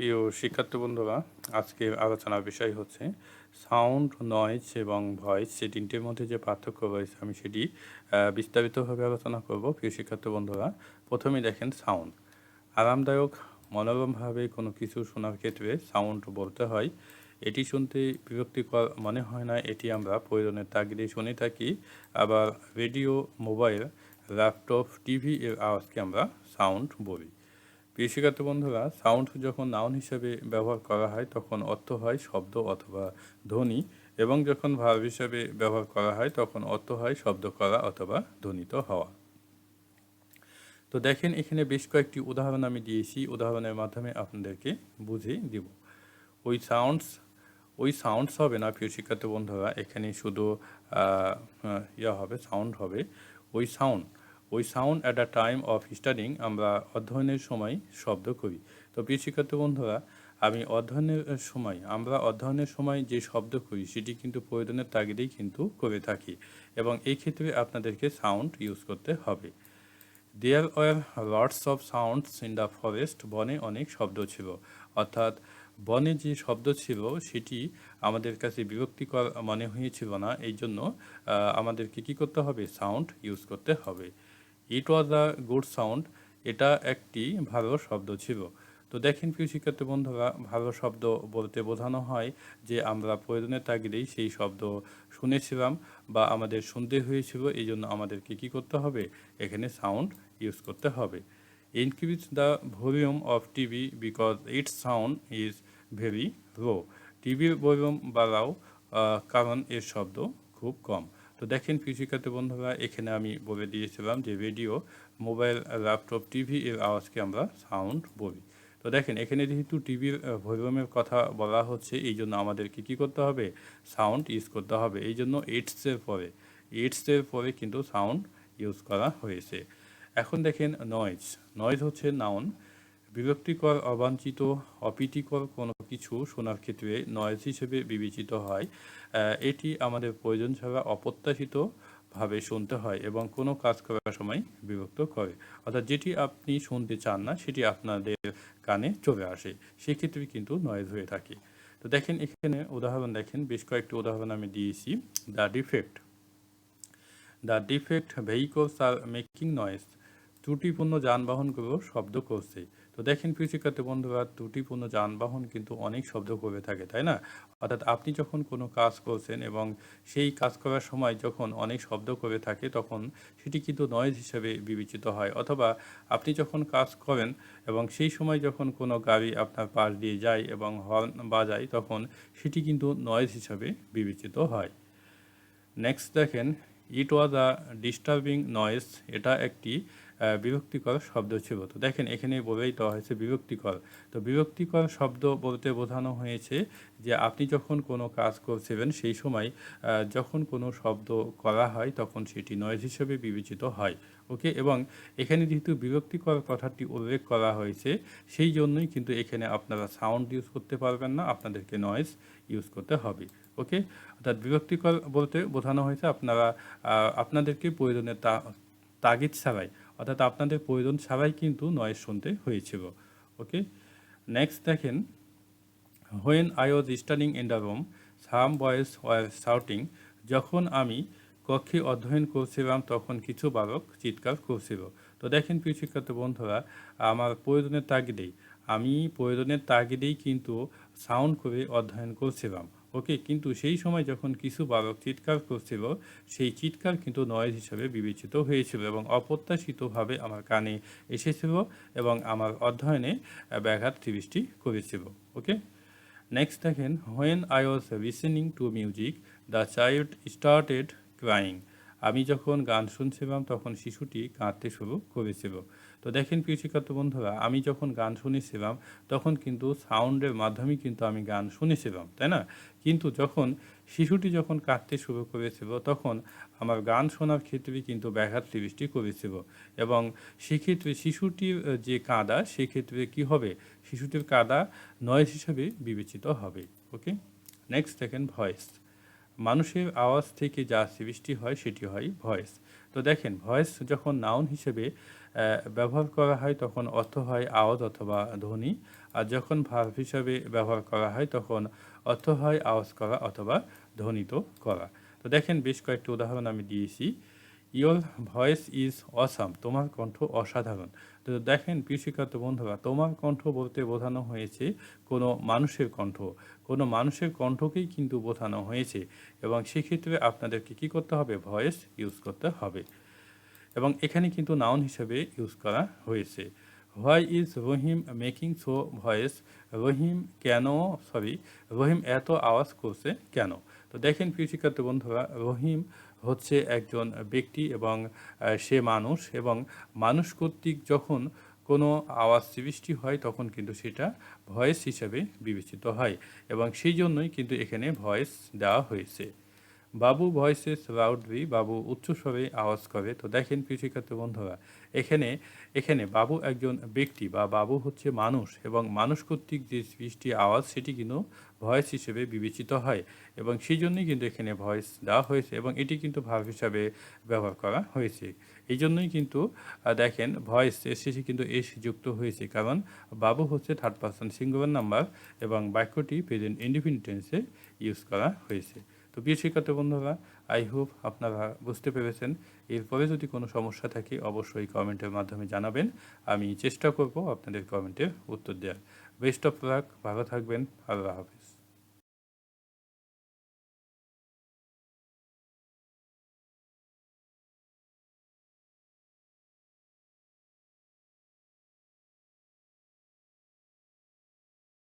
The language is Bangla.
প্রিয় শিক্ষার্থী বন্ধুরা আজকের আলোচনার বিষয় হচ্ছে সাউন্ড নয়েজ এবং ভয়েস সে তিনটের মধ্যে যে পার্থক্য রয়েছে, আমি সেটি বিস্তারিতভাবে আলোচনা করব। প্রিয় শিক্ষার্থী বন্ধুরা প্রথমেই দেখেন সাউন্ড আরামদায়ক, মনোরমভাবে কোনো কিছু শোনার ক্ষেত্রে সাউন্ড বলতে হয়। এটি শুনতে বিরক্তিকর মনে হয় না, এটি আমরা প্রয়োজনের তাগিদে শুনে থাকি। আবার রেডিও, মোবাইল ল্যাপটপ টিভি এর আওয়াজকে আমরা সাউন্ড বলি। শিক্ষার্থী বন্ধুরা সাউন্ড যখন নাউন হিসেবে ব্যবহার করা হয়, তখন অর্থ হয় শব্দ অথবা ধ্বনি এবং যখন ভার্ব হিসেবে ব্যবহার করা হয়, তখন অর্থ হয় শব্দ করা অথবা ধ্বনিত হওয়া। তো দেখেন, এখানে বেশ কয়েকটি উদাহরণ আমি দিয়েছি। উদাহরণের মাধ্যমে আপনাদেরকে বুঝিয়ে দিব। ওই সাউন্ডস ওই সাউন্ডস হবে না প্রিয় শিক্ষার্থী বন্ধুরা, এখানে শুধু ইয়া হবে সাউন্ড হবে। ওই সাউন্ড ওই sound at a time of studying আমরা অধ্যয়নের সময় শব্দ করি। তো প্রিয় শিক্ষার্থী বন্ধুরা, আমি অধ্যয়নের সময়, আমরা অধ্যয়নের সময় যে শব্দ করি, সেটি কিন্তু প্রয়োজনের তাগিদেই কিন্তু করে থাকি এবং এই ক্ষেত্রে আপনাদেরকে সাউন্ড ইউজ করতে হবে। There were lots of sounds in the forest বনে অনেক শব্দ ছিল। অর্থাৎ বনে যে শব্দ ছিল, সেটি আমাদের কাছে বিরক্তিকর মনে হয়েছিল না। এই জন্য আমাদেরকে কী করতে হবে? সাউন্ড ইউজ করতে হবে। ইট ওয়াজ আ গুড সাউন্ড এটা একটি ভালো শব্দ ছিল। তো দেখেন প্রিয় শিক্ষার্থী বন্ধুরা, ভালো শব্দ বলতে বোঝানো হয় যে আমরা প্রয়োজনের তাগিদেই সেই শব্দ শুনেছিলাম বা আমাদের শুনতে হয়েছিল, এই জন্য আমাদেরকে কী করতে হবে? এখানে সাউন্ড ইউজ করতে হবে। Increase the volume of TV because its sound is very low টিভির ভলিউম বাড়াও কারণ এর শব্দ খুব কম। তো দেখেন শিক্ষার্থী বন্ধুরা, এখানে আমি বলে দিয়েছিলাম যে রেডিও মোবাইল ল্যাপটপ টিভি এর আওয়াজকে আমরা সাউন্ড বলি। তো দেখেন, এখানে যেহেতু টিভির ভলিউমের কথা বলা হচ্ছে, এই জন্য আমাদেরকে কী করতে হবে? সাউন্ড ইউজ করতে হবে। এই জন্য এইটসের পরে এইটসের পরে কিন্তু সাউন্ড ইউজ করা হয়েছে। এখন দেখেন নয়েজ নয়েজ হচ্ছে নাউন বিরক্তিকর, অবাঞ্ছিত, অপ্রীতিকর কোনো কিছু শোনার ক্ষেত্রে নয়েজ হিসেবে বিবেচিত হয় এটি আমাদের প্রয়োজন ছাড়া অপ্রত্যাশিত ভাবে শুনতে হয় এবং কোনো কাজ করার সময় বিভক্ত করে। অর্থাৎ যেটি আপনি শুনতে চান না, সেটি আপনাদের কানে চলে আসে। সেক্ষেত্রে কিন্তু নয়েজ হয়ে থাকে। তো দেখেন এখানে উদাহরণ দেখেন, বেশ কয়েকটি উদাহরণ আমি দিয়েছি। The defect the defect vehicles are making noise ত্রুটিপূর্ণ যানবাহনগুলো শব্দ করছে। তো দেখেন প্রিয় শিক্ষার্থী বন্ধুরা, ত্রুটিপূর্ণ যানবাহন কিন্তু অনেক শব্দ করে থাকে, তাই না? অর্থাৎ আপনি যখন কোনো কাজ করছেন এবং সেই কাজ করার সময় যখন অনেক শব্দ করে থাকে, তখন সেটি কিন্তু নয়েজ হিসেবে বিবেচিত হয়। অথবা আপনি যখন কাজ করেন এবং সেই সময় যখন কোনো গাড়ি আপনার পাশ দিয়ে যায় এবং হর্ন বাজায়, তখন সেটি কিন্তু নয়েজ হিসাবে বিবেচিত হয়। নেক্সট দেখেন ইট ওয়াজ আ ডিস্টার্বিং নয়েজ এটা একটি বিরক্তিকর শব্দ ছিল তো দেখেন এখানে বলেই দেওয়া হয়েছে বিরক্তিকর তো বিরক্তিকর শব্দ বলতে বোঝানো হয়েছে যে, আপনি যখন কোনো কাজ করছিলেন সেই সময় যখন কোনো শব্দ করা হয় তখন সেটি নয়েজ হিসেবে বিবেচিত হয়। ওকে? এবং এখানে যেহেতু বিরক্তিকর কথাটি উল্লেখ করা হয়েছে, সেই জন্যই কিন্তু এখানে আপনারা সাউন্ড ইউজ করতে পারবেন না, আপনাদেরকে নয়েজ ইউজ করতে হবে। ওকে? অর্থাৎ বিরক্তিকর বলতে বোঝানো হয়েছে আপনারা আপনাদেরকে প্রয়োজনের তা, তাগিদ ছাড়াই। অর্থাৎ আপনাদের প্রয়োজন ছাড়াই কিন্তু নয়েজ শুনতে হয়েছিল। ওকে নেক্সট দেখেন when I was studying in the room some boys were shouting যখন আমি কক্ষে অধ্যয়ন করছিলাম, তখন কিছু বালক চিৎকার করছিল। তো দেখেন প্রিয় শিক্ষার্থী বন্ধুরা, আমার প্রয়োজনের তাগিদেই, আমি প্রয়োজনের তাগিদেই কিন্তু সাউন্ড করে অধ্যয়ন করছিলাম। ওকে, কিন্তু সেই সময় যখন কিছু বালক চিৎকার করছিল, সেই চিৎকার কিন্তু নয়েজ হিসেবে বিবেচিত হয়েছিল এবং অপ্রত্যাশিতভাবে আমার কানে এসেছিল এবং আমার অধ্যয়নে ব্যাঘাত সৃষ্টি করেছিল, ওকে? নেক্সট দেখেন when I was listening to music the child started crying আমি যখন গান শুনছিলাম, তখন শিশুটি কাঁদতে শুরু করেছিল। তো দেখেন প্রিয় শিক্ষার্থী বন্ধুরা, আমি যখন গান শুনেছিলাম, তখন কিন্তু সাউন্ডের মাধ্যমে কিন্তু আমি গান শুনেছিলাম, তাই না? কিন্তু যখন শিশুটি যখন কাঁদতে শুরু করেছিল, তখন আমার গান শোনার ক্ষেত্রে কিন্তু ব্যাঘাত সৃষ্টি করেছিল। এবং সেক্ষেত্রে শিশুটির যে কাঁদা, সেক্ষেত্রে কি হবে? শিশুটির কাঁদা নয়েজ হিসেবে বিবেচিত হবে। ওকে নেক্সট দেখেন ভয়েস মানুষের আওয়াজ থেকে যা সৃষ্টি হয় সেটি হয় ভয়েস তো দেখেন ভয়েস যখন নাউন হিসেবে ব্যবহার করা হয় তখন অর্থ হয় আওয়াজ অথবা ধ্বনি। আর যখন ভার্ব হিসাবে ব্যবহার করা হয় তখন অর্থ হয় আওয়াজ করা অথবা ধ্বনিত করা। তো দেখেন, বেশ কয়েকটি উদাহরণ আমি দিয়েছি। ইয়োর ভয়েস ইজ অসাম তোমার কণ্ঠ অসাধারণ। তো দেখেন কৃষিকাত বন্ধুরা, তোমার কণ্ঠ বলতে বোঝানো হয়েছে কোনো মানুষের কণ্ঠ। কোনো মানুষের কণ্ঠকেই কিন্তু বোঝানো হয়েছে। এবং সেক্ষেত্রে আপনাদেরকে কী করতে হবে? ভয়েস ইউজ করতে হবে। এবং এখানে কিন্তু নাউন হিসেবে ইউজ করা হয়েছে। Why is Rahim making so voice Rahim কেন? সরি রহিম এত আওয়াজ করছে কেন? তো দেখেন প্রিয় শিক্ষার্থী বন্ধুরা, রহিম হচ্ছে একজন ব্যক্তি এবং সে মানুষ এবং মানুষ কর্তৃক যখন কোনো আওয়াজ সৃষ্টি হয় তখন কিন্তু সেটা ভয়েস হিসাবে বিবেচিত হয় এবং সেই জন্যই কিন্তু এখানে ভয়েস দেওয়া হয়েছে। বাবু ভয়েসেস লাউডলি বাবু উচ্চস্বরে আওয়াজ করে। তো দেখেন কৃষিক্ষেত্রে বন্ধুরা, এখানে এখানে বাবু একজন ব্যক্তি বা বাবু হচ্ছে মানুষ এবং মানুষ কর্তৃক যে সৃষ্টি আওয়াজ সেটি কিন্তু ভয়েস হিসেবে বিবেচিত হয় এবং সেই জন্যই কিন্তু এখানে ভয়েস দেওয়া হয়েছে এবং এটি কিন্তু ভাব হিসাবে ব্যবহার করা হয়েছে। এই জন্যই কিন্তু দেখেন ভয়েস শেষে কিন্তু এস যুক্ত হয়েছে কারণ বাবু হচ্ছে থার্ড পার্সন সিঙ্গুলার নাম্বার এবং বাক্যটি প্রেজেন্ট ইন্ডিপেন্ডেন্সে ইউজ করা হয়েছে। তো প্রিয় শিক্ষার্থী বন্ধুরা আই হোপ আপনারা বুঝতে পেরেছেন। এরপরে যদি কোনো সমস্যা থাকে, অবশ্যই কমেন্টের মাধ্যমে জানাবেন। আমি চেষ্টা করব আপনাদের কমেন্টের উত্তর দেওয়ার। বেস্ট অফ লাক ভালো থাকবেন, আল্লাহ হাফিজ।